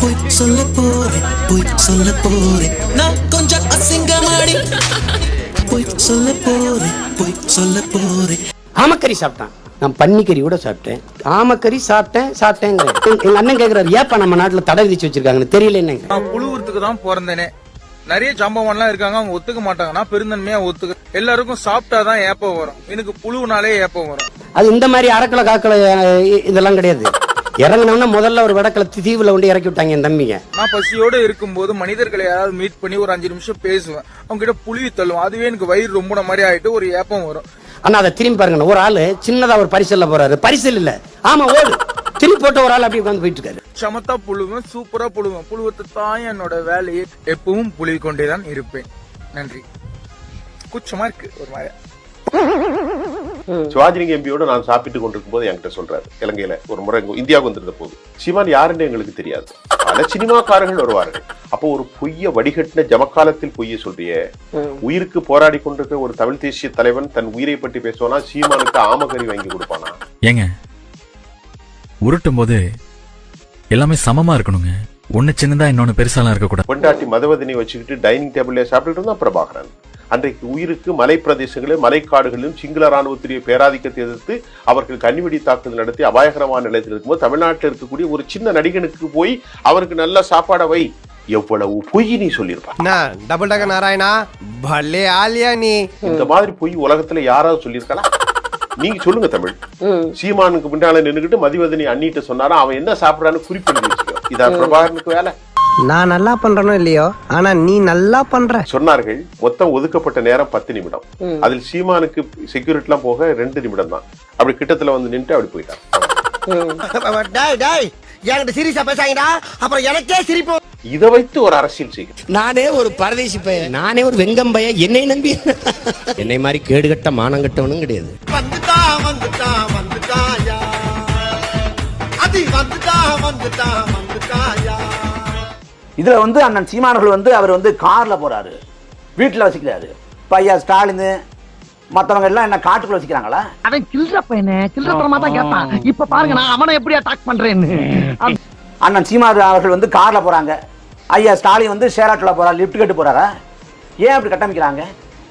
போய் சொல்ல போறேன் போய் சொல்ல போறேன். நான் கொஞ்சம் அசிங்கமாடி. போய் சொல்ல போறேன் போய் சொல்ல போறேன். ஆமக்கறி சாப்பிட்டான். நான் பன்னிக்கறி கூட சாப்பிட்டேன். ஆமக்கறி சாப்பிட்டேன் சாப்பிட்டேங்க எங்க அண்ணன் கேக்குறாரு ஏப்பா நம்ம நாட்டுல தடை விதிச்சு வச்சிருக்காங்கன்னு. தெரியல என்னங்க. நான் புழுவுறதுக்கு தான் பிறந்தேனே. நிறைய சம்பவம்லாம் இருக்காங்க அவங்க ஒத்துக்க மாட்டாங்க. நான் பெருந்தன்மையா ஒத்துக்க எல்லாருக்கும் சாப்பிட்டாதான் ஏப்பம் வரும். எனக்கு புழுவுனாலே ஏப்பம் வரும். அது இந்த மாதிரி அரைக்கலை காக்கலை இதெல்லாம் கிடையாது. இறங்கினோம்னா முதல்ல ஒரு வடக்கலை தீவுல கொண்டு இறக்கி விட்டாங்க என் தம்பிங்க. நான் பசியோட இருக்கும்போது மனிதர்களை யாராவது மீட் பண்ணி ஒரு அஞ்சு நிமிஷம் பேசுவேன். அவங்க கிட்ட புழுவி தள்ளுவேன். அதுவே எனக்கு வயிறு ரொம்ப மாதிரி ஆயிட்டு ஒரு ஏப்பம் வரும். ஆனா அதை திரும்பி பாருங்க ஒரு ஆளு சின்னதா ஒரு பரிசல்ல போறாரு. பரிசல் இல்ல. ஆமா ஓடு. திரும்பி போட்ட ஒரு ஆள் அப்படியே உட்காந்து போயிட்டு இருக்காரு. சமத்தா புழுவேன் சூப்பரா புழுவேன். புழுவத்தை தான் என்னோட வேலையை. எப்பவும் புழுவி கொண்டேதான் இருப்பேன். நன்றி. குச்சமா இருக்கு ஒரு மாதிரி. சிவாஜிலிங்க எம்பியோட நான் சாப்பிட்டு கொண்டிருக்கும் போது என்கிட்ட சொல்றாரு இலங்கையில ஒரு முறை இந்தியாவுக்கு வந்திருந்த போது சிவான் யாருன்னு எங்களுக்கு தெரியாது. பல சினிமாக்காரர்கள் வருவார்கள். அப்போ ஒரு பொய்ய வடிகட்டின ஜமக்காலத்தில் பொய்ய சொல்றிய. உயிருக்கு போராடி கொண்டிருக்கிற ஒரு தமிழ் தேசிய தலைவன் தன் உயிரை பற்றி பேசுவானா? சீமானுக்கு ஆமகரி வாங்கி கொடுப்பானா? ஏங்க உருட்டும் போது எல்லாமே சமமா இருக்கணுங்க. ஒண்ணு சின்னதா இன்னொன்னு பெருசாலாம் இருக்கக்கூடாது. பொண்டாட்டி மதவதனை வச்சுக்கிட்டு டைனிங் டேபிள்ல சாப்பிட்டுட்டு இருந்தா பிரபாகரன் அன்றைக்கு உயிருக்கு மலை பிரதேசங்களில் மலைக்காடுகளிலும் சிங்கள ராணுவத்துடைய பேராதிக்கத்தை எதிர்த்து அவர்கள் கன்னிவெடி தாக்குதல் நடத்தி அபாயகரமான நிலையத்தில் இருக்கும்போது தமிழ்நாட்டில் இருக்கக்கூடிய ஒரு சின்ன நடிகனுக்கு போய் அவருக்கு நல்ல சாப்பாடை வை. எவ்வளவு பொய் நீ சொல்லியிருப்பா என்ன டபுள் டக்க நாராயணா? பல்லே ஆலியா நீ. இந்த மாதிரி பொய் உலகத்துல யாராவது சொல்லியிருக்கலாம் நீங்க சொல்லுங்க தமிழ். சீமானுக்கு முன்னால நின்னுக்கிட்டு மதிவதனி அண்ணிட்டு சொன்னாரா? அவன் என்ன சாப்பிடறான்னு குறிப்பிட்டு இதான் பிரபாகரனுக்கு வேலை. நான் நல்லா பண்றனோ இல்லையோ? ஆனா நீ நல்லா பண்ற. சொன்னார்கள் மொத்தம் ஒதுக்கப்பட்ட நேரம் பத்து நிமிடம். அதில் சீமானுக்கு செக்யூரிட்டிலாம் போக ரெண்டு நிமிடம் தான் அப்படி கிட்டத்துல வந்து நின்று அப்படி போயிட்டான். டேய் டேய் என்கிட்ட சீரியஸா பேசாங்கடா அப்புறம் எனக்கே சிரிப்பு. இதை வைத்து ஒரு அரசியல் செய்யும் நானே ஒரு பரதேசி பையன். நானே ஒரு வெங்கம் பையன். என்னை நம்பி. என்னை மாதிரி கேடுகட்ட மானங்கட்டவனும் கிடையாது. வந்துட்டா வந்துட்டா வந்துட்டாயா? அது வந்துட்டா வந்துட்டா வந்துட்டாயா இதுல வந்து அண்ணன் சீமானவர்கள் வந்து அவர் வந்து கார்ல போறாரு. வீட்டுல வசிக்கிறாரு. இப்ப ஐயா ஸ்டாலின் மத்தவங்க எல்லாம் என்ன காட்டுக்குள்ள வசிக்கிறாங்களா? அவன் சில்லற பையனே சில்லறத்தனமா தான் கேட்டான் இப்ப பாருங்க நான் அவனை எப்படி அட்டாக் பண்றேன்னு. அண்ணன் சீமான் அவர்கள் வந்து கார்ல போறாங்க. ஐயா ஸ்டாலின் வந்து ஷேராட்டில் போறாரு லிஃப்ட் கட்டு போறாரா? ஏன் அப்படி கட்டமைக்கிறாங்க?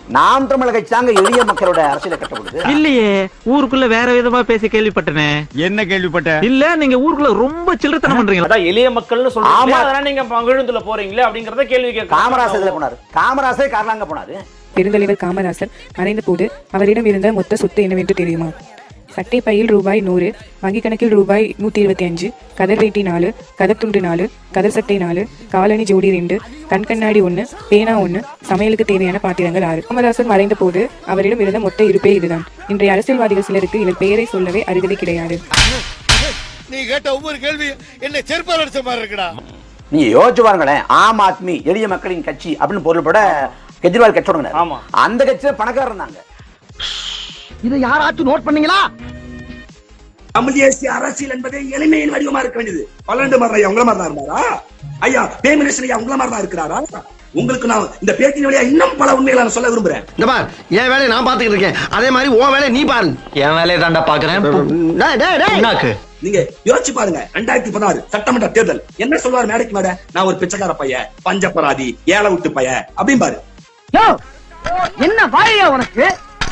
நாம் தமிழக கட்சி தாங்க எளிய மக்களோட அரசியலை கட்டப்படுது இல்லையே ஊருக்குள்ள வேற விதமா பேசி கேள்விப்பட்டனே. என்ன கேள்விப்பட்ட? இல்ல நீங்க ஊருக்குள்ள ரொம்ப சில்லறத்தனம் பண்றீங்களா? அதான் எளிய மக்கள்னு ஆமா. சொல்றீங்க அதனால நீங்க பங்கிழுந்துல போறீங்களே அப்படிங்கறத கேள்வி கேட்க காமராசர் இதுல போனாரு. காமராசரே கார்லாங்க போனாரு. பெருந்தலைவர் காமராசர் மறைந்த போது அவரிடம் இருந்த மொத்த சொத்து என்னவென்று தெரியுமா? சட்டை பையில் ரூபாய் நூறு வங்கி கணக்கில் ரூபாய் நூத்தி இருபத்தி அஞ்சு கதர் வேட்டி நாலு கதர் துண்டு நாலு கதர் சட்டை நாலு காலணி ஜோடி ரெண்டு கண் கண்ணாடி ஒண்ணு பேனா ஒண்ணு சமையலுக்கு தேவையான பாத்திரங்கள் ஆறு. காமராசர் மறைந்த போது அவரிடம் இருந்த மொத்த இருப்பே இதுதான். இன்றைய அரசியல்வாதிகள் சிலருக்கு இவர் பெயரை சொல்லவே அருகதை கிடையாது. நீ கேட்ட ஒவ்வொரு கேள்வி என்ன செருப்பால் அடிச்ச மாதிரி இருக்குடா. நீங்க யோசிச்சு பாருங்களேன் ஆம் ஆத்மி எளிய மக்களின் கட்சி அப்படின்னு பொருள்பட கெஜ்ரிவால் கட்சி தொடங்கினார். ஆமா. அந்த கட்சியில பணக்காரர் இருந்தாங்க. இதை யாராச்சும் நோட் பண்ணீங்களா? தமிழ் தேசிய அரசியல் என்பதே எளிமையின் வடிவமா இருக்க வேண்டியது. பல்லண்டு மாதிரி ஐயா உங்கள மாதிரி தான் இருந்தாரா? ஐயா பே மினிஸ்டர் ஐயா உங்கள மாதிரி தான் இருக்கிறாரா? உங்களுக்கு நான் இந்த பேட்டின் வழியா இன்னும் பல உண்மைகளை நான் சொல்ல விரும்புறேன். இந்த பார் என் வேலையை நான் பாத்துக்கிட்டு இருக்கேன். அதே மாதிரி உன் வேலையை நீ பாரு. என் வேலையை தாண்டா பாக்குறேன் டேய், டேய், டேய். நீங்க யோசிச்சு பாருங்க. ரெண்டாயிரத்தி பதினாறு சட்டமன்ற தேர்தல். என்ன சொல்வார் மேடைக்கு மேட? நான் ஒரு பிச்சைக்கார பைய பஞ்சப்பராதி ஏழை விட்டு பைய அப்படின்னு பாரு யோ என்ன வாயா உனக்கு?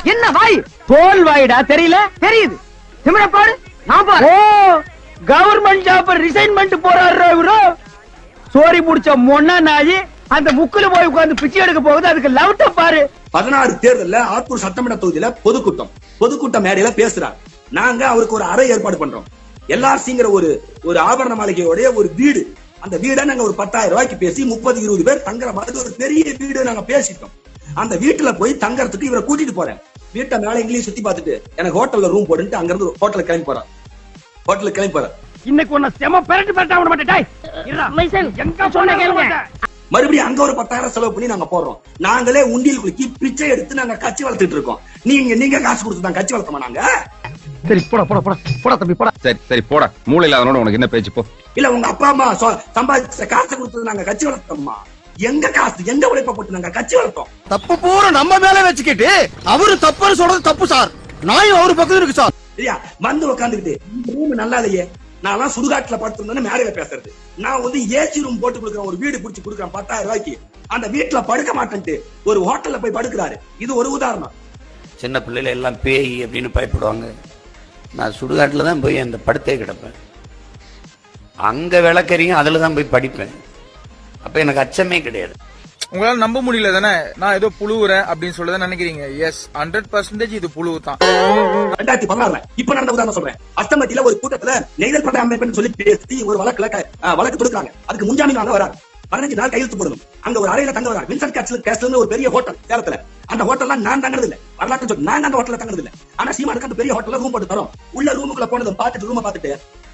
என்ன வாய்? தோல் வாயிடா தெரியல? தெரியுது. திமிர பாரு நான் ஓ கவர்மெண்ட் ஜாப் ரிசைன் பண்ணிட்டு போறாரு இவரு. சோரி முடிச்ச மொன்னா நாயி அந்த முக்குல போய் உட்கார்ந்து பிச்சை எடுக்க போகுது. அதுக்கு லவுட்ட பாரு. பதினாறு தேர்தல்ல ஆத்தூர் சட்டமன்ற தொகுதியில பொதுக்கூட்டம். பொதுக்கூட்டம் மேடையில பேசுறார். நாங்க அவருக்கு ஒரு அறை ஏற்பாடு பண்றோம். எல்ஆர்சிங்கிற ஒரு ஒரு ஆபரண மாளிகையோடைய ஒரு வீடு. அந்த வீடை நாங்க ஒரு பத்தாயிரம் ரூபாய்க்கு பேசி முப்பது இருபது பேர் தங்குற மாதிரி ஒரு பெரிய வீடு நாங்க பேசிட்டோம். அந்த வீட்டுல போய் தங்கறதுக்கு இவரை கூட்டிட்டு போறேன். வீட்டை மேல இங்கேயும் சுத்தி பார்த்துட்டு எனக்கு ஹோட்டல்ல ரூம் போட்டுட்டு அங்க இருந்து ஹோட்டலுக்கு கிளம்பி போறேன். ஹோட்டலுக்கு கிளம்பி போறேன். இன்னைக்கு உன்னை செம பெரட்டு பெரட்டா விட மாட்டேன். எங்க சொன்ன கேளுங்க. மறுபடியும் அங்க ஒரு பத்தாயிரம் செலவு பண்ணி நாங்க போடுறோம் நாங்களே உண்டியல் குலுக்கி பிச்சை எடுத்து நாங்க கட்சி வளர்த்துட்டு இருக்கோம். நீங்க நீங்க காசு கொடுத்து தான் கட்சி வளர்த்தோமா நாங்க? சரி போடா போடா போடா. போடா தம்பி போடா. சரி சரி போட. மூளை இல்லாதனோட உனக்கு என்ன பேச்சு போ. இல்ல உங்க அப்பா அம்மா சம்பாதிச்ச காசை கொடுத்தது நாங்க கட்சி வளர்த்தோம்மா எங்க காசு? எங்க உழைப்ப போட்டு நாங்க கட்சி வளர்த்தோம்? தப்பு பூரா நம்ம மேல வச்சுக்கிட்டு அவரு தப்புன்னு சொல்றது தப்பு சார். நாயும் அவரு பக்கத்துல இருக்கு சார். சரியா? வந்து உட்காந்துக்கிட்டு ரூம் நல்லா இல்லையே நான் சுடுகாட்டுல படுத்திருந்தேன்னு மேடையில பேசுறது. நான் வந்து ஏசி ரூம் போட்டு கொடுக்குறேன் ஒரு வீடு பிடிச்சி கொடுக்குறேன் பத்தாயிரம் ரூபாய்க்கு. அந்த வீட்டுல படுக்க மாட்டேன்ட்டு ஒரு ஹோட்டல்ல போய் படுக்கிறாரு. இது ஒரு உதாரணம். சின்ன பிள்ளைல எல்லாம் பேய் அப்படின்னு பயப்படுவாங்க. நான் சுடுகாட்டில் தான் போய் அந்த படுத்தே கிடப்பேன். அங்கே விளக்கறியும் அதில் தான் போய் படிப்பேன். அப்போ எனக்கு அச்சமே கிடையாது. உங்களால நம்ப முடியல தானே? நான் ஏதோ புழுவுறேன் அப்படின்னு சொல்லதான் நினைக்கிறீங்க. எஸ் ஹண்ட்ரட் பர்சன்டேஜ் இது புழுவு தான் ரெண்டாயிரத்தி பதினாறுல இப்ப நடந்த உதாரணம் சொல்றேன். அஸ்தமத்தில ஒரு கூட்டத்துல நெய்தல் பட்ட அமைப்புன்னு சொல்லி பேசி ஒரு வழக்குல வழக்கு தொடுக்காங்க அதுக்கு முன்ஜாமீன் வாங்க வராரு. பதினஞ்சு நாள் கையெழுத்து போடணும். அங்க ஒரு அறையில தங்க வராரு. வின்சென்ட் கேஸ்ல கேஸ்ல ஒரு பெரிய ஹோட்டல் சேலத்துல. அந்த ஹோட்டல்ல நான் தங்குறது இல்ல. வரலாற்று சொல்லி நான் அந்த ஹோட்டல்ல தங்குறது இல்ல. ஆனா சீமானுக்கு அந்த பெரிய ஹோட்டல்ல ரூம் போட்டு தரோம். உள்ள ரூமுக்குள்ள போனதும் பார்த்துட்டு ரூமை பார்த்துட்டு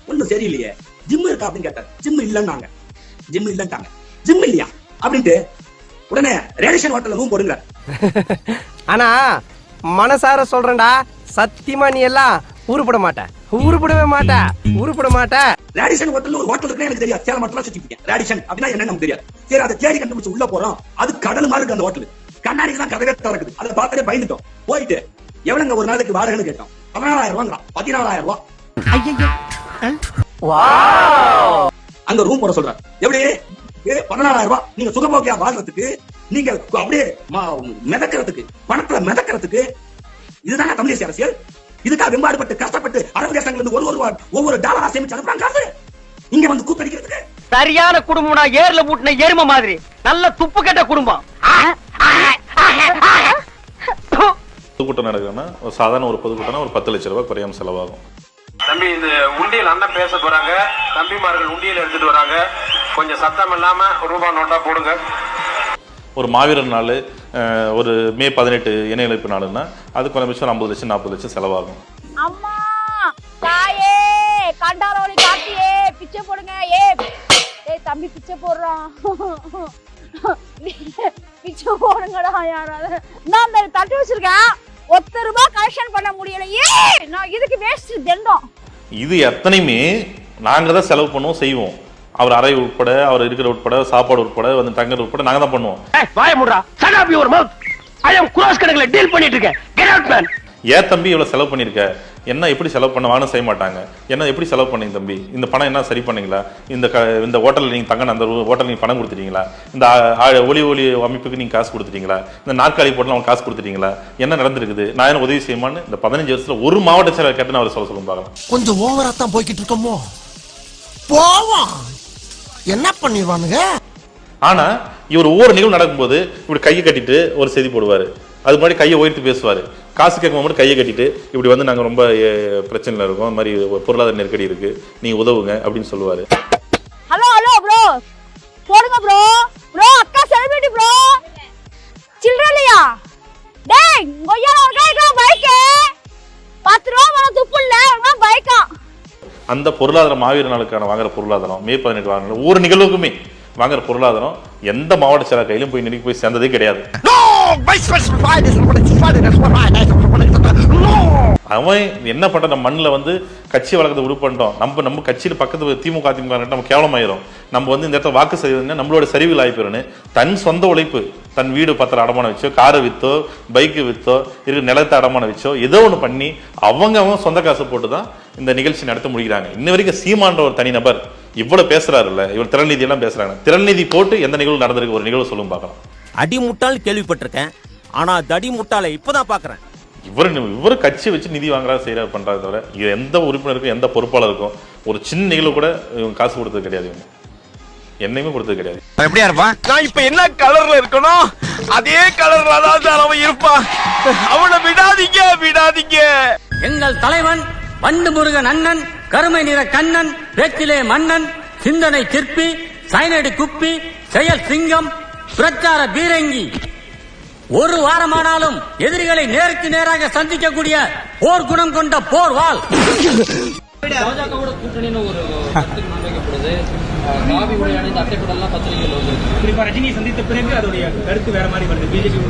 ஒண்ணும் சரியில்லையே. ஜிம் இருக்கா அப்படின்னு கேட்டார். ஜிம் இல்லன்னாங்க. ஜிம் இல்லன்ட்டாங்க. ஜிம் இல்லையா? அப்படின்ட்டு உடனே ரேடிஷன் ஹோட்டல்ல ரூம் போடுங்க. ஆனா மனசார சொல்றேன்டா சத்தியமா நீ எல்லாம் உருப்பட மாட்ட. உருப்படவே மாட்ட. உருப்பட மாட்ட. ரேடிஷன் ஹோட்டல் ஒரு ஹோட்டல் இருக்கு எனக்கு தெரியாது. சேலம் மட்டும் சுத்தி இருக்கேன். ரேடிஷன் அப்படின்னா என்ன நமக்கு தெரியாது. சரி அதை தேடி கண்டுபிடிச்சு உள்ள போறோம். அது கடல் மாதிரி இருக்கு அந்த ஹோட்டல் கண்ணாடி தான் கதவே திறக்குது அதை பார்த்தாலே பயந்துட்டோம். போயிட்டு எவ்வளவுங்க ஒரு நாளைக்கு வாடகைன்னு கேட்டோம். பதினாலாயிரம் ரூபாங்கிறான் பதினாலாயிரம் ரூபாய் அங்க ரூம் போட சொல்றாரு. எப்படி? ஏ பதினாலாயிரம் ரூபாய் நீங்க சுகபோக்கியா வாழ்றதுக்கு நீங்க அப்படியே மிதக்கிறதுக்கு பணத்துல மிதக்கிறதுக்கு இதுதானே தமிழ் தேசிய அரசியல். இதுக்காக வெம்பாடுபட்டு கஷ்டப்பட்டு அரபு தேசங்கள்ல இருந்து ஒரு ஒரு ஒவ்வொரு டாலரா சேமிச்சு அனுப்புறாங்க காசு. இங்க வந்து கூத்தடிக்கிறதுக்கு. சரியான குடும்பம்னா ஏர்ல பூட்டின எரும மாதிரி. நல்ல துப்பு கெட்ட குடும்பம். பொதுக்கூட்டம் நடக்குதுன்னா ஒரு சாதாரண ஒரு பொதுக்கூட்டம்னா ஒரு பத்து லட்ச ரூபாய் குறையாம செலவாகும். தம்பி இந்த உண்டியல் அண்ணன் பேச போறாங்க. தம்பிமார்கள் உண்டியல் எடுத்துட்டு வராங்க. கொஞ்சம் சத்தம் இல்லாம ரூபா நோட்டா போடுங்க. ஒரு மாவீரர் நாள் ஒரு மே பதினெட்டு இணைய இணைப்பு நாளுன்னா அது குறைந்தபட்சம் ஒரு ஐம்பது லட்சம் நாற்பது லட்சம் செலவாகும். அம்மா தாயே கண்டாரோலி காட்டியே பிச்சை போடுங்க ஏ. ஏய் தம்பி பிச்சை போடுறான் பிச்சை போடுங்கடா யாராவது. நான் அந்த தட்டு வச்சிருக்கேன். ஒத்த ரூபாய் கலெக்ஷன் பண்ண முடியலையே நான் இதுக்கு வேஸ்ட் தண்டம். இது எத்தனையுமே நாங்க தான் செலவு பண்ணுவோம் செய்வோம். அவர் அறை உட்பட அவர் இருக்கிற உட்பட சாப்பாடு உட்பட வந்து தங்குறது உட்பட நாங்க தான் பண்ணுவோம். டீல் பண்ணிட்டு இருக்கேன். ஏன் தம்பி இவ்வளவு செலவு பண்ணிருக்க? என்ன எப்படி செலவு பண்ண செய்ய மாட்டாங்க. என்ன எப்படி செலவு பண்ணீங்க தம்பி? இந்த பணம் என்ன சரி பண்ணீங்களா? இந்த க இந்த ஹோட்டலில் நீங்கள் தங்கின அந்த ஹோட்டல் நீங்கள் பணம் கொடுத்துட்டீங்களா? இந்த ஒலி ஒலி அமைப்புக்கு நீங்கள் காசு கொடுத்துட்டீங்களா? இந்த நாற்காலி போட்டு அவங்க காசு கொடுத்துட்டீங்களா? என்ன நடந்திருக்குது? நான் என்ன உதவி செய்யுமான்னு இந்த பதினஞ்சு வருஷத்துல ஒரு மாவட்ட செயலர் கேட்டு நான் அவர் சொல்ல சொல்லுங்க பார்க்கலாம் கொஞ்சம் ஓவரா தான் போய்கிட்டு இருக்கோமோ? போவோம். என்ன பண்ணிடுவானுங்க? ஆனா இவர் ஒவ்வொரு நிகழ்வு நடக்கும்போது இப்படி கையை கட்டிட்டு ஒரு செய்தி போடுவாரு. அது மாதிரி கையை உயர்த்தி பேசுவாரு. காசு கேட்கும் போது கையை கட்டிட்டு இப்படி வந்து நாங்க ரொம்ப பிரச்சனையில இருக்கோம். இந்த மாதிரி ஒரு பொருளாதார நெருக்கடி இருக்கு. நீங்க உதவுங்க அப்படின்னு சொல்லுவாரு. ஹலோ ஹலோ ப்ரோ போடுங்க ப்ரோ ப்ரோ அக்கா செலிபிரிட்டி ப்ரோ சில்லற இல்லையா டேய் கொய்யா ஒரு பைக் பத்து ரூபா மேல துப்பு இல்ல பைக்கா அந்த பொருளாதார மாவீர நாளுக்கான வாங்குற பொருளாதாரம் மே பதினெட்டு வாங்குற ஒவ்வொரு நிகழ்வுக்குமே வாங்குற பொருளாதாரம் எந்த மாவட்ட செயலர் கையிலும் போய் நினைக்க போய் சேர்ந்ததே கிடையாது அவன் என்ன பண்ணுற நம்ம மண்ணில் வந்து கட்சி வளர்க்கறது உரு பண்ணிட்டோம். நம்ம நம்ம கட்சியில் பக்கத்து திமுக அதிமுக நம்ம கேவலமாயிரும். நம்ம வந்து இந்த இடத்துல வாக்கு செய்யணும்னா நம்மளோட சரிவில் ஆயிப்போம்னு தன் சொந்த உழைப்பு தன் வீடு பத்திரம் அடமானம் வச்சோ காரை விற்றோ பைக்கு விற்றோ இருக்கு நிலத்தை அடமானம் வச்சோ ஏதோ ஒன்று பண்ணி அவங்க அவங்க சொந்த காசு போட்டு தான் இந்த நிகழ்ச்சி நடத்த முடிக்கிறாங்க இன்ன வரைக்கும் சீமான்ற ஒரு தனிநபர் இவ்வளோ பேசுகிறாருல்ல இவர் திறன்நிதி எல்லாம் பேசுறாங்க. திறன்நிதி போட்டு எந்த நிகழ்வு நடந்திருக்கு? ஒரு நிகழ்வு சொல்லும் பார்க்கலாம். அடிமுட்டால் கேள்விப்பட்டிருக்கேன். ஆனால் தடி இப்போ தான் பார்க்குறேன். இவர் இவர் கட்சி வச்சு நிதி வாங்குறா செய்யறா பண்றாரு தவிர இது எந்த உறுப்பினருக்கும் எந்த பொறுப்பாளருக்கும் ஒரு சின்ன நிகழ்வு கூட இவங்க காசு கொடுத்தது கிடையாது இவங்க. என்னையுமே கொடுத்தது கிடையாது. எப்படியா இருப்பான் நான் இப்ப என்ன கலர்ல இருக்கணும் அதே கலர்ல தான் அவன் இருப்பான். அவனை விடாதீங்க விடாதீங்க. எங்கள் தலைவன் வண்டு முருகன் அண்ணன் கருமை நிற கண்ணன் பேச்சிலே மன்னன் சிந்தனை சிற்பி சைனடி குப்பி செயல் சிங்கம் பிரச்சார பீரங்கி. ஒரு வாரமானாலும் எதிரிகளை நேருக்கு நேராக சந்திக்கக்கூடிய போர் குணம் கொண்ட போர்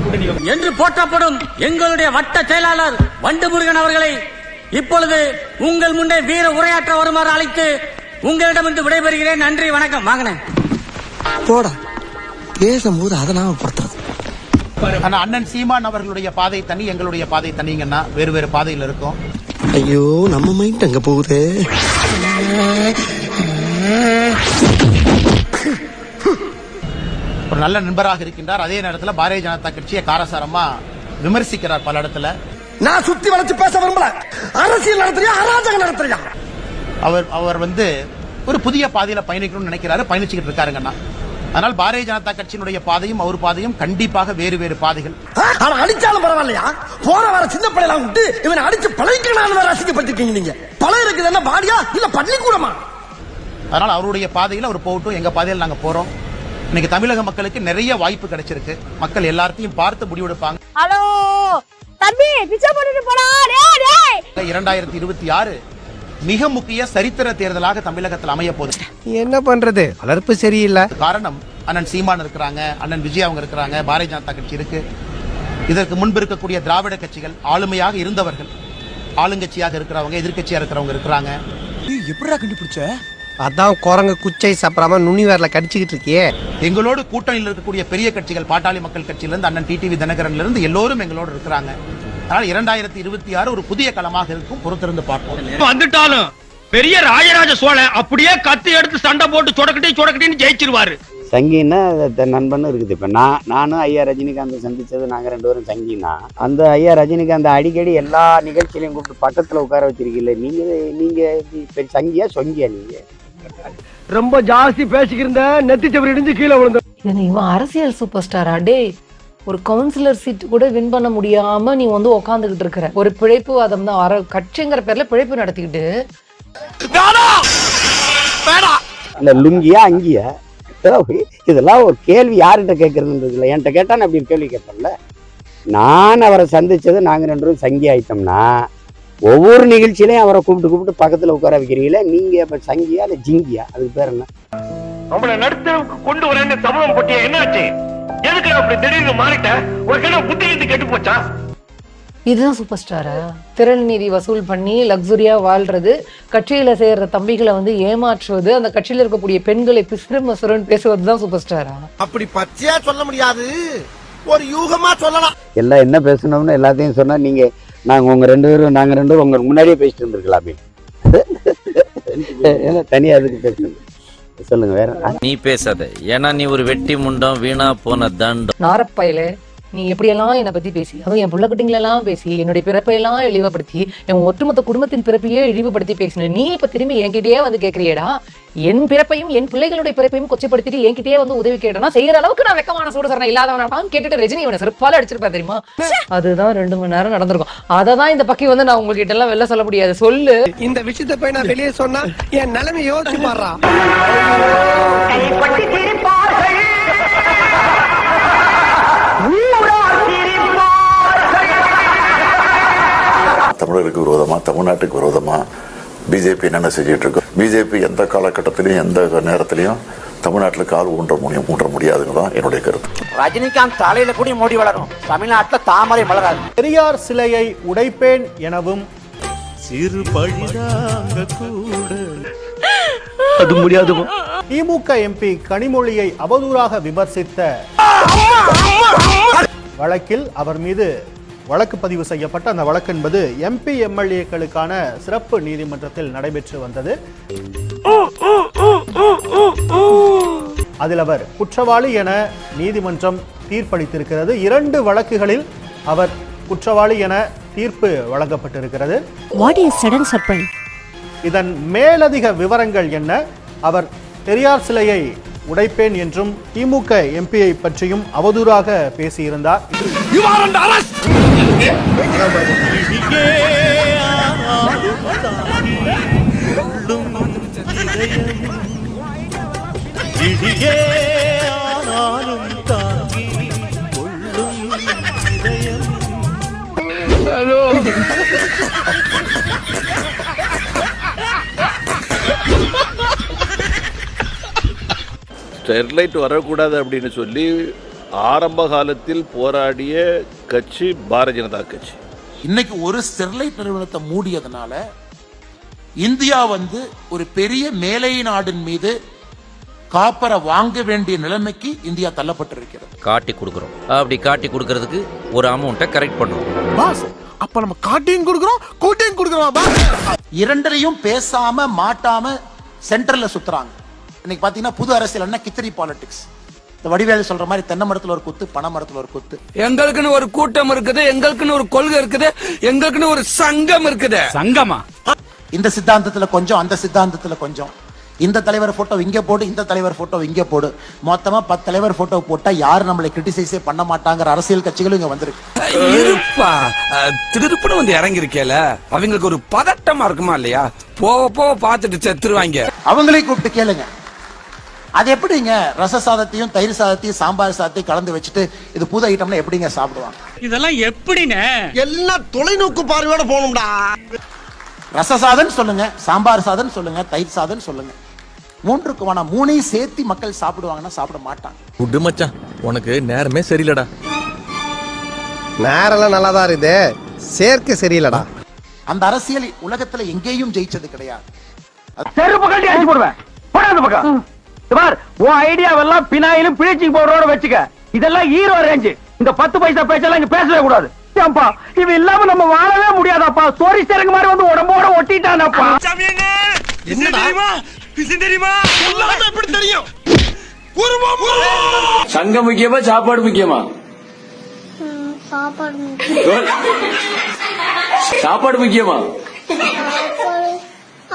கூட்டணி என்று போற்றப்படும் எங்களுடைய வட்ட செயலாளர் வண்டு முருகன் அவர்களை இப்பொழுது உங்கள் முன்னே வீர உரையாற்ற வருமாறு அழைத்து உங்களிடமிருந்து விடைபெறுகிறேன். நன்றி வணக்கம். வாங்கினேன். போடா. பேசும்போது அதை நாம படுத்துறது ஆனா அண்ணன் சீமான் அவர்களுடைய பாதை தனி எங்களுடைய பாதை தனிங்கன்னா வேறு வேறு பாதையில் இருக்கும். ஐயோ நம்ம மைண்ட் அங்க போகுது? ஒரு நல்ல நண்பராக இருக்கின்றார். அதே நேரத்தில் பாரதிய ஜனதா கட்சியை காரசாரமா விமர்சிக்கிறார் பல இடத்துல. நான் சுத்தி வளைச்சு பேச விரும்பல. அரசியல் நடத்துறியா அராஜகம் நடத்துறியா? அவர் அவர் வந்து ஒரு புதிய பாதையில பயணிக்கணும்னு நினைக்கிறாரு. பயணிச்சுக்கிட்டு இருக்காருங்கண்ணா. அதனால் பாரதிய ஜனதா கட்சியினுடைய பாதையும் அவர் பாதையும் கண்டிப்பாக வேறு வேறு பாதைகள். அவன் அடிச்சாலும் பரவாயில்லையா? போற வர சின்ன பிள்ளைலாம் விட்டு இவனை அடிச்சு பழகிக்கணும் வேற அசிங்கப்பட்டிருக்கீங்க நீங்க. பழம் இருக்குது என்ன பாடியா? இல்ல பள்ளிக்கூடமா? அதனால் அவருடைய பாதையில் அவர் போகட்டும். எங்க பாதையில் நாங்க போறோம். இன்னைக்கு தமிழக மக்களுக்கு நிறைய வாய்ப்பு கிடைச்சிருக்கு. மக்கள் எல்லாத்தையும் பார்த்து முடிவெடுப்பாங்க. ஹலோ தம்பி பிச்சை போட்டுட்டு போடா. டேய் டேய். இரண்டாயிரத்தி இருபத்தி ஆறு மிக முக்கிய சரித்திர தேர்தலாக தமிழகத்தில் அமைய போகுது என்ன பண்றது? வளர்ப்பு சரியில்லை. காரணம் அண்ணன் சீமான் இருக்கிறாங்க அண்ணன் விஜய் அவங்க இருக்கிறாங்க பாரதிய ஜனதா கட்சி இருக்கு. இதற்கு முன்பு இருக்கக்கூடிய திராவிட கட்சிகள் ஆளுமையாக இருந்தவர்கள். ஆளுங்கட்சியாக இருக்கிறவங்க எதிர்க்கட்சியா இருக்கிறவங்க இருக்கிறாங்க. எப்படிடா கண்டுபிடிச்ச? அதான் குரங்கு குச்சை சாப்பிடாம நுனி வேர்ல கடிச்சுக்கிட்டு இருக்கியே. எங்களோடு கூட்டணியில் இருக்கக்கூடிய பெரிய கட்சிகள் பாட்டாளி மக்கள் கட்சியிலிருந்து அண்ணன் டிடிவி தினகரன்ல இருந்து எல்லோரும் எங்களோடு இருக்கிறாங்க. அதனால் இரண்டாயிரத்தி இருபத்தி ஆறு ஒரு புதிய களமாக இருக்கும். பொறுத்திருந்து பார்ப்போம். வந்துட்டாலும் பெரிய ராஜராஜ சோழன் அப்படியே கத்தி எடுத்து சண்டை போட்டு சொடக்கட்டி சொடக்கட்டின்னு ஜெயிச்சிருவாரு. சங்கின்னா நண்பன்னு இருக்குது. இப்போ நான் நானும் ஐயா ரஜினிகாந்த் சந்திச்சது நாங்கள் ரெண்டு பேரும் சங்கினா அந்த ஐயா ரஜினிகாந்த் அடிக்கடி எல்லா நிகழ்ச்சியிலையும் கூப்பிட்டு பக்கத்தில் உட்கார வச்சிருக்கீங்களே நீங்கள் நீங்கள் இப்போ சங்கியா சொங்கியா நீங்கள் ரொம்ப ஜாஸ்தி பேசிக்கிருந்த நெத்தி சவரி இடிஞ்சு கீழே விழுந்த இவன் அரசியல் சூப்பர் ஸ்டாரா டேய் ஒரு கவுன்சிலர் சீட் கூட வின் பண்ண முடியாம நீ வந்து உக்காந்துகிட்டு இருக்கிற. ஒரு பிழைப்புவாதம் தான். வர கட்சிங்கிற பேர்ல பிழைப்பு நடத்திக்கிட்டு. இல்லை லுங்கியா அங்கியா? இதெல்லாம் ஒரு கேள்வி யார்கிட்ட கேட்கறதுன்றதுல என்கிட்ட கேட்டா நான் அப்படி கேள்வி கேட்பேன்ல. நான் அவரை சந்திச்சது நாங்கள் ரெண்டு பேரும் சங்கி ஆயிட்டோம்னா ஒவ்வொரு நிகழ்ச்சியிலையும் அவரை கூப்பிட்டு கூப்பிட்டு பக்கத்தில் உட்கார வைக்கிறீங்களே நீங்கள் இப்போ சங்கியா இல்லை ஜிங்கியா? அதுக்கு பேர் என்ன? நம்மள நடுத்தரவுக்கு கொண்டு வரேன்னு சபதம் போட்டியா? என்னாச்சு? எதுக்கு அப்படி திடீர்னு மாறிட்ட? என்ன புத்தி கித்தி கெட்டு போச்சா? இதுதான் சூப்பர் ஸ்டாரா திரள் நிதி வசூல் பண்ணி லக்ஸுரியா வாழ்றது கட்சியில சேர்ற தம்பிகளை வந்து ஏமாற்றுவது அந்த கட்சியில இருக்கக்கூடிய பெண்களை பிசுறு மசுரன் பேசுவது தான் சூப்பர் ஸ்டாரா அப்படி பச்சையா சொல்ல முடியாது. ஒரு யூகமா சொல்லலாம். எல்லாம் என்ன பேசணும்னு எல்லாத்தையும் சொன்னா நீங்க நாங்க உங்க ரெண்டு பேரும் நாங்க ரெண்டு பேரும் உங்க முன்னாடியே பேசிட்டு இருந்திருக்கலாமே. தனியா அதுக்கு பேசணும்? சொல்லுங்க வேற. நீ பேசாத. ஏன்னா நீ ஒரு வெட்டி முண்டம் வீணா போன தண்டம். நாரப்பையில நீ எப்படியெல்லாம் என்னை பத்தி பேசி அதுவும் என் புள்ள குட்டிங்களெல்லாம் பேசி என்னுடைய பிறப்பையெல்லாம் இழிவுபடுத்தி என் ஒட்டுமொத்த குடும்பத்தின் பிறப்பையே இழிவுபடுத்தி பேசின நீ இப்ப திரும்பி என்கிட்டயே வந்து கேக்குறியேடா? என் பிறப்பையும் என் பிள்ளைகளுடைய பிறப்பையும் கொச்சப்படுத்திட்டு என்கிட்டயே வந்து உதவி கேட்டனா செய்யற அளவுக்கு நான் வெக்கமான சூடு சரணை இல்லாதவனான்னு கேட்டுட்டு ரஜினி இவனை செருப்பால அடிச்சிருப்பா தெரியுமா? அதுதான் ரெண்டு மணி நேரம் நடந்திருக்கும். அதை தான் இந்த பக்கி வந்து நான் உங்ககிட்ட எல்லாம் வெளில சொல்ல முடியாது. சொல்லு. இந்த விஷயத்தை போய் நான் வெளியே சொன்னா என் நிலைமை யோசிச்சு பாடுறா பிஜேபி என்னென்ன செஞ்சுட்டு இருக்கு பிஜேபி எந்த காலகட்டத்திலையும் எந்த நேரத்திலையும் தமிழ்நாட்டில் கால் ஊன்ற முடியும் ஊன்ற முடியாதுங்க தான் என்னுடைய கருத்து. ரஜினிகாந்த் தலையில கூடி மூடி வளரும். தமிழ்நாட்டுல தாமரை மலராது. பெரியார் சிலையை உடைப்பேன் எனவும் சிறு கூட. அது முடியாது திமுக எம்பி கனிமொழியை அவதூறாக விமர்சித்த வழக்கில் அவர் மீது வழக்கு பதிவு செய்யப்பட்ட அந்த வழக்கு என்பது எம்பி எம்எல்ஏக்களுக்கான சிறப்பு நீதிமன்றத்தில் நடைபெற்று வந்தது. அதில் அவர் குற்றவாளி என நீதிமன்றம் தீர்ப்பளித்திருக்கிறது. இரண்டு வழக்குகளில் அவர் குற்றவாளி என தீர்ப்பு வழங்கப்பட்டிருக்கிறது. இதன் மேலதிக விவரங்கள் என்ன? அவர் பெரியார் சிலையை உடைப்பேன் என்றும் திமுக எம்பியை பற்றியும் அவதூறாக பேசியிருந்தார். இடியே ஆனாலும் தாங்கி கொள்ளும் இதயம் ஹலோ ஸ்டெர்லைட் வரக்கூடாது அப்படின்னு சொல்லி ஆரம்ப காலத்தில் போராடிய கட்சி பாரதிய ஜனதா கட்சி. இன்னைக்கு ஒரு ஸ்டெர்லைட் நிறுவனத்தை மூடியதுனால இந்தியா வந்து ஒரு பெரிய மேலை நாடின் மீது காப்பரை வாங்க வேண்டிய நிலைமைக்கு இந்தியா தள்ளப்பட்டிருக்கிறது. காட்டி கொடுக்குறோம். அப்படி காட்டி கொடுக்கறதுக்கு ஒரு அமௌண்ட்டை கரெக்ட் பண்ணுவோம் பாஸ் அப்ப நம்ம காட்டையும் கொடுக்குறோம் கூட்டையும் கொடுக்குறோம் இரண்டரையும் பேசாம மாட்டாம சென்டர்ல சுத்துறாங்க. இன்னைக்கு பாத்தீங்கன்னா புது அரசியல் என்ன? கிச்சடி பாலிடிக்ஸ் இந்த வடிவேலு சொல்ற மாதிரி தென்னை மரத்துல ஒரு குத்து பனை மரத்துல ஒரு குத்து. எங்களுக்குன்னு ஒரு கூட்டம் இருக்குது எங்களுக்குன்னு ஒரு கொள்கை இருக்குது எங்களுக்குன்னு ஒரு சங்கம் இருக்குது. சங்கமா? இந்த சித்தாந்தத்துல கொஞ்சம் அந்த சித்தாந்தத்துல கொஞ்சம். இந்த தலைவர் போட்டோ இங்க போடு இந்த தலைவர் போட்டோ இங்க போடு. மொத்தமா பத்து தலைவர் போட்டோ போட்டா யாரும் நம்மளை கிரிட்டிசைஸே பண்ண மாட்டாங்கிற அரசியல் கட்சிகளும் இங்க வந்திருக்கு. இருப்பா. திருப்புன்னு வந்து இறங்கி இருக்கேல அவங்களுக்கு ஒரு பதட்டமா இருக்குமா இல்லையா? போக போக பார்த்துட்டு செத்துருவாங்க. அவங்களே கூப்பிட்டு கேளுங்க. அது எப்படிங்க? ரச சாதத்தையும் தயிர் சாதத்தையும் சாம்பார் சாதத்தையும் கலந்து வச்சுட்டு இது புது ஐட்டம்னா எப்படிங்க சாப்பிடுவாங்க? இதெல்லாம் எப்படின்னு எல்லாம் தொலைநோக்கு பார்வையோட போகணும்டா. ரச சாதம் சொல்லுங்க சாம்பார் சாதம் சொல்லுங்க தயிர் சாதம் சொல்லுங்க. மூன்றுக்கு வேணாம் மூணையும் சேர்த்து மக்கள் சாப்பிடுவாங்கன்னா சாப்பிட மாட்டாங்க. விடு மச்சான் உனக்கு நேரமே சரியில்லடா. நேரெல்லாம் நல்லா தான் இருக்குது. சேர்க்கை சரியில்லடா. அந்த அரசியல் உலகத்துல எங்கேயும் ஜெயிச்சது கிடையாது. செருப்பு கட்டி அடிச்சு போடுவேன். பக்கம். பார் உன் ஐடியாவெல்லாம் பினாயிலும் பிளீச்சிங் பவுடரோட வச்சுக்க. இதெல்லாம் ஹீரோ ரேஞ்சு இந்த பத்து பைசா பேச்செல்லாம் இங்க பேசவே கூடாது. ஏன்பா இது இல்லாம நம்ம வாழவே முடியாதாப்பா? சோரி சேரங்க மாதிரி வந்து உடம்போட ஒட்டிட்டானப்பா. என்ன தெரியுமா? இது தெரியுமா? எப்படி தெரியும். சங்கம் முக்கியமா சாப்பாடு முக்கியமா? சாப்பாடு முக்கியமா.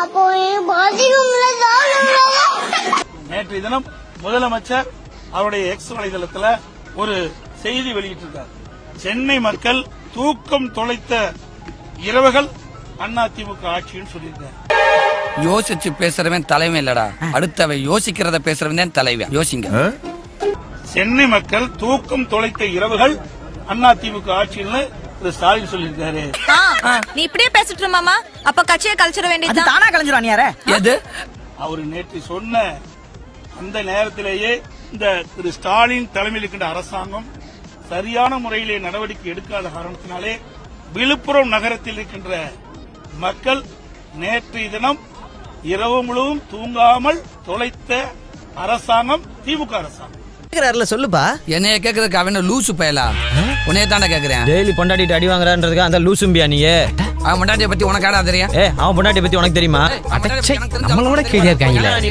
அப்போ பாதிக்கும்ல நேற்றைய தினம் முதலமைச்சர் அவருடைய எக்ஸ் வலைதளத்துல ஒரு செய்தி வெளியிட்டிருக்கார். சென்னை மக்கள் தூக்கம் தொலைத்த இரவுகள் அதிமுக ஆட்சின்னு சொல்லியிருக்காரு. யோசிச்சு பேசுறவன் தலைவன் இல்லடா. அடுத்தவன் யோசிக்கிறத பேசுறவன் தான் தலைவன். யோசிங்க. சென்னை மக்கள் தூக்கம் தொலைத்த இரவுகள் அதிமுக ஆட்சின்னு திரு ஸ்டாலின் சொல்லியிருக்காரு. நீ இப்படியே பேசிட்டு மாமா? அப்ப கட்சியை கழிச்சிட வேண்டியது தானா கலைஞ்சிருவான் யார? எது? அவர் நேற்று சொன்ன அந்த நேரத்திலேயே இந்த திரு ஸ்டாலின் தலைமையில் இருக்கின்ற அரசாங்கம் சரியான முறையிலே நடவடிக்கை எடுக்காத காரணத்தினாலே விழுப்புரம் நகரத்தில் இருக்கின்ற மக்கள் நேற்றைய தினம் இரவு முழுவதும் தூங்காமல் தொலைத்த அரசாங்கம் திமுக அரசாங்கம். கேக்குறாருல சொல்லுப்பா. என்னைய கேக்குறதுக்கு அவன லூசு பயலா? உன்னைய தாண்டா கேக்குறேன். டெய்லி பொண்டாட்டிட்டு அடி வாங்குறான்றதுக்கு அந்த லூசும்பியா நீயே அவன் முன்னாடிய பத்தி உனக்கு ஆடா தெரியும்? ஏ அவன் பொண்டாட்டி பத்தி உனக்கு தெரியுமா? நம்மளோட கேள்வியா இருக்காங்களே.